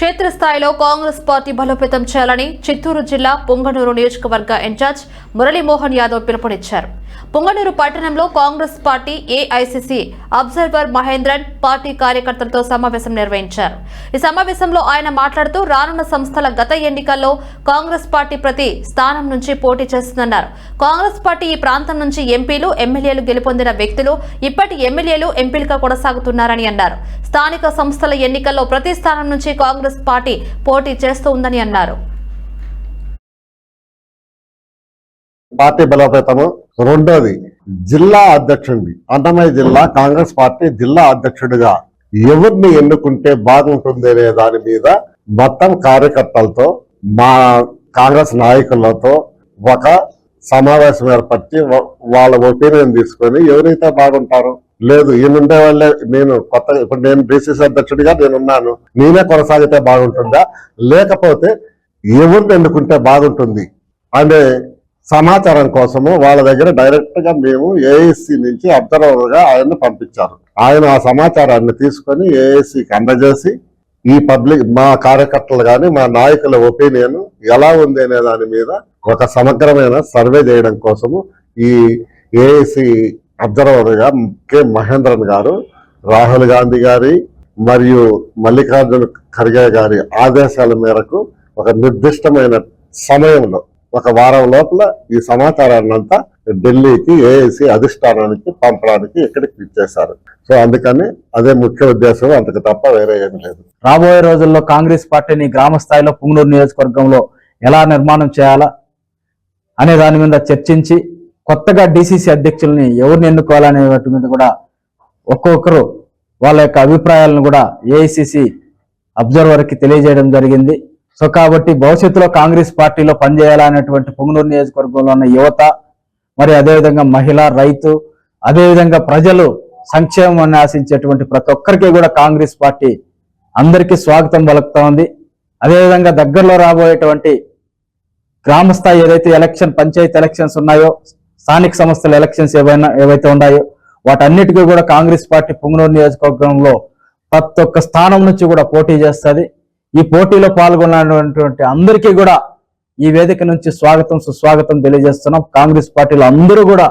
క్షేత్రస్థాయిలో కాంగ్రెస్ పార్టీ బలోపేతం చేయాలని చిత్తూరు జిల్లా పొంగనూరు నియోజకవర్గ ఇన్ఛార్జ్ మురళీమోహన్ యాదవ్ పిలుపునిచ్చారు. పొంగనూరు పట్టణంలో Congress party AICC observer Mahendran party కార్యకర్తలతో సమావేశం నిర్వహించారు. ఈ సమావేశంలో ఆయన మాట్లాడుతూ రానున్న సంస్థల గత ఎన్నికల్లో కాంగ్రెస్ పార్టీ ప్రతి స్థానం నుంచి పోటీ చేస్తుందన్నారు. కాంగ్రెస్ పార్టీ ఈ ప్రాంతం నుంచి ఎంపీలు ఎమ్మెల్యేలు గెలుపొందిన వ్యక్తులు ఇప్పటి ఎమ్మెల్యేలు ఎంపీలుగా కొనసాగుతున్నారని అన్నారు. స్థానిక సంస్థల ఎన్నికల్లో ప్రతి స్థానం నుంచి కాంగ్రెస్ పార్టీ పోటీ చేస్తూ ఉందని అన్నారు. పార్టీ బలోపేతము. రెండోది జిల్లా అధ్యక్షుడిని అన్నమయ్య జిల్లా కాంగ్రెస్ పార్టీ జిల్లా అధ్యక్షుడిగా ఎవరిని ఎన్నుకుంటే బాగుంటుంది అనే దాని మీద మొత్తం కార్యకర్తలతో మా కాంగ్రెస్ నాయకులతో ఒక సమావేశం ఏర్పరిచి వాళ్ళ ఒపీనియన్ తీసుకొని ఎవరైతే బాగుంటారో లేదు ఈయనుండే వాళ్ళే నేను కొత్త ఇప్పుడు నేను బీసీసీ అధ్యక్షుడిగా నేనున్నాను నేనే కొనసాగితే బాగుంటుందా? లేకపోతే ఎవరిని ఎన్నుకుంటే బాగుంటుంది? అనే సమాచారం కోసము వాళ్ళ దగ్గర డైరెక్ట్గా మేము ఏఎస్సి నుంచి అబ్జర్వర్గా ఆయన్ని పంపించారు. ఆయన ఆ సమాచారాన్ని తీసుకొని ఏఎస్సికి అందజేసి ఈ పబ్లిక్ మా కార్యకర్తలు కానీ మా నాయకుల ఒపీనియన్ ఎలా ఉంది అనే దాని మీద ఒక సమగ్రమైన సర్వే చేయడం కోసము ఈ ఏఎస్సి అబ్జర్వర్గా కె మహేంద్రన్ గారు రాహుల్ గాంధీ గారి మరియు మల్లికార్జున ఖర్గే గారి ఆదేశాల మేరకు ఒక నిర్దిష్టమైన సమయంలో ఒక వారం లోపల ఈ సమాచారాన్ని అంతా ఢిల్లీకి ఏఏసీ అధిష్టానానికి పంపడానికి ఇక్కడికి ఇచ్చేశారు. సో అందుకని అదే ముఖ్య ఉద్దేశం అంతకు తప్ప వేరే ఏమి లేదు. రాబోయే రోజుల్లో కాంగ్రెస్ పార్టీని గ్రామ స్థాయిలో పుంగనూరు నియోజకవర్గంలో ఎలా నిర్మాణం చేయాలా అనే దాని మీద చర్చించి కొత్తగా డిసిసి అధ్యక్షుల్ని ఎవరిని ఎన్నుకోవాలనే వాటి మీద కూడా ఒక్కొక్కరు వాళ్ళ యొక్క అభిప్రాయాలను కూడా ఏఐసిసి అబ్జర్వర్కి తెలియజేయడం జరిగింది. సో కాబట్టి భవిష్యత్తులో కాంగ్రెస్ పార్టీలో పనిచేయాలనేటువంటి పొంగునూరు నియోజకవర్గంలో ఉన్న యువత మరి అదేవిధంగా మహిళ రైతు అదేవిధంగా ప్రజలు సంక్షేమాన్ని ఆశించేటువంటి ప్రతి ఒక్కరికి కూడా కాంగ్రెస్ పార్టీ అందరికీ స్వాగతం పలుకుతా ఉంది. అదేవిధంగా దగ్గరలో రాబోయేటువంటి గ్రామ స్థాయి ఏదైతే ఎలక్షన్ పంచాయతీ ఎలక్షన్స్ ఉన్నాయో స్థానిక సంస్థల ఎలక్షన్స్ ఏవైనా ఏవైతే ఉన్నాయో వాటన్నిటికీ కూడా కాంగ్రెస్ పార్టీ పుంగనూరు నియోజకవర్గంలో ప్రతి ఒక్క స్థానం నుంచి కూడా పోటీ చేస్తుంది. ఈ పోటీలో పాల్గొన్నటువంటి అందరికీ కూడా ఈ వేదిక నుంచి స్వాగతం సుస్వాగతం తెలియజేస్తున్నాం. కాంగ్రెస్ పార్టీలో అందరూ కూడా